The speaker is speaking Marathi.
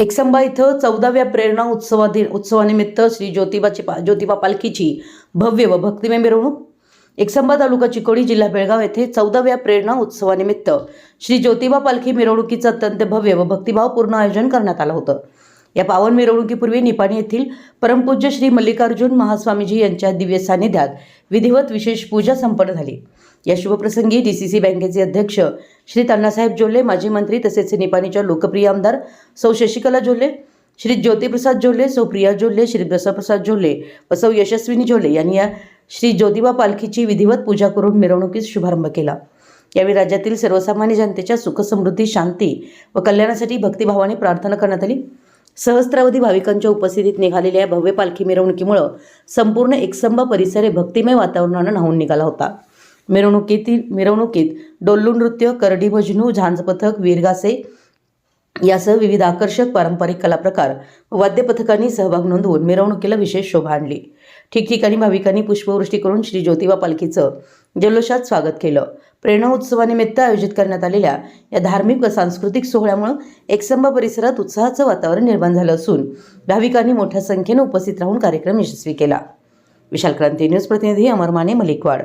एकसंबा इथं चौदाव्या प्रेरणा उत्सवा दिन उत्सवानिमित्त श्री ज्योतिबाची पा ज्योतिबा पालखीची भव्य व भक्तिमय मिरवणूक. एकसंबा तालुका चिकोडी जिल्हा बेळगाव येथे चौदाव्या प्रेरणा उत्सवानिमित्त श्री ज्योतिबा पालखी मिरवणुकीचं अत्यंत भव्य व भक्तिभावपूर्ण आयोजन करण्यात आलं होतं. या पावन मिरवणुकीपूर्वी निपाणी येथील परमपूज्य श्री मल्लिकार्जुन महास्वामीजी यांच्या दिव्य सानिध्यात विधिवत विशेष पूजा संपन्न झाली. या शुभप्रसंगी डी सी सी बँकेचे अध्यक्ष श्री अण्णासाहेब जोल्ले माजी मंत्री तसेच निपाणीच्या लोकप्रिय आमदार सौ शशिकला जोल्ले श्री ज्योतिप्रसाद जोल्ले सौ प्रिया जोल्ले श्री प्रसाद जोल्ले व सौ यशस्विनी जोल्ले यांनी या श्री ज्योतिबा पालखीची विधिवत पूजा करून मिरवणुकीस शुभारंभ केला. यावेळी राज्यातील सर्वसामान्य जनतेच्या सुखसमृद्धी शांती व कल्याणासाठी भक्तिभावाने प्रार्थना करण्यात आली. सहस्त्रावधी भाविकांच्या उपस्थितीत निघालेल्या या भव्य पालखी मिरवणुकीमुळं संपूर्ण एकसंबा परिसर हे भक्तिमय वातावरणानं न्हावून निघाला होता. मिरवणुकीतील मिरवणुकीत डोल्लू नृत्य करडी भजनू झांज पथक वीरगासे यासह विविध आकर्षक पारंपरिक कलाप्रकार वाद्यपथकांनी सहभाग नोंदवून मिरवणुकीला विशेष शोभा आणली. ठिकठिकाणी भाविकांनी पुष्पवृष्टी करून श्री ज्योतिबा पालखीचं जल्लोषात स्वागत केलं. प्रेरणा उत्सवानिमित्त आयोजित करण्यात आलेल्या या धार्मिक व सांस्कृतिक सोहळ्यामुळं एकसंबा परिसरात उत्साहाचं वातावरण निर्माण झालं असून भाविकांनी मोठ्या संख्येनं उपस्थित राहून कार्यक्रम यशस्वी केला. विशाल क्रांती न्यूज प्रतिनिधी अमर माने मलिकवाड.